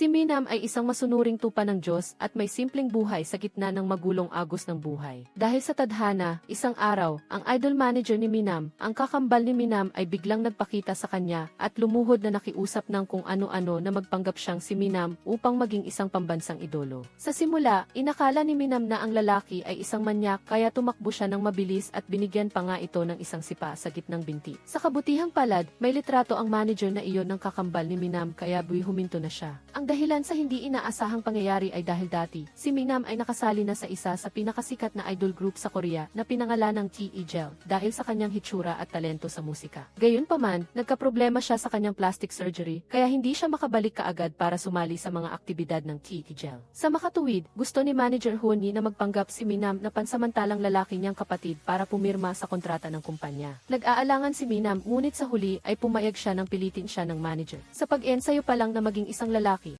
Si Minam ay isang masunuring tupa ng Diyos at may simpleng buhay sa gitna ng magulong agos ng buhay. Dahil sa tadhana, isang araw, ang idol manager ni Minam, ang kakambal ni Minam ay biglang nagpakita sa kanya at lumuhod na nakiusap ng kung ano-ano na magpanggap siyang si Minam upang maging isang pambansang idolo. Sa simula, inakala ni Minam na ang lalaki ay isang manyak kaya tumakbo siya ng mabilis at binigyan pa nga ito ng isang sipa sa gitnang binti. Sa kabutihang palad, may litrato ang manager na iyon ng kakambal ni Minam kaya buwi huminto na siya. Ang dahilan sa hindi inaasahang pangyayari ay dahil dati, si Minam ay nakasali na sa isa sa pinakasikat na idol group sa Korea na pinangalan ng T.E. Gel dahil sa kanyang hitsura at talento sa musika. Gayunpaman, nagkaproblema siya sa kanyang plastic surgery kaya hindi siya makabalik kaagad para sumali sa mga aktibidad ng T.E. Gel. Sa makatuwid, gusto ni Manager Honi na magpanggap si Minam na pansamantalang lalaki niyang kapatid para pumirma sa kontrata ng kumpanya. Nag-aalangan si Minam ngunit sa huli ay pumayag siya nang pilitin siya ng manager. Sa pag-ensayo pa lang na maging isang lalaki,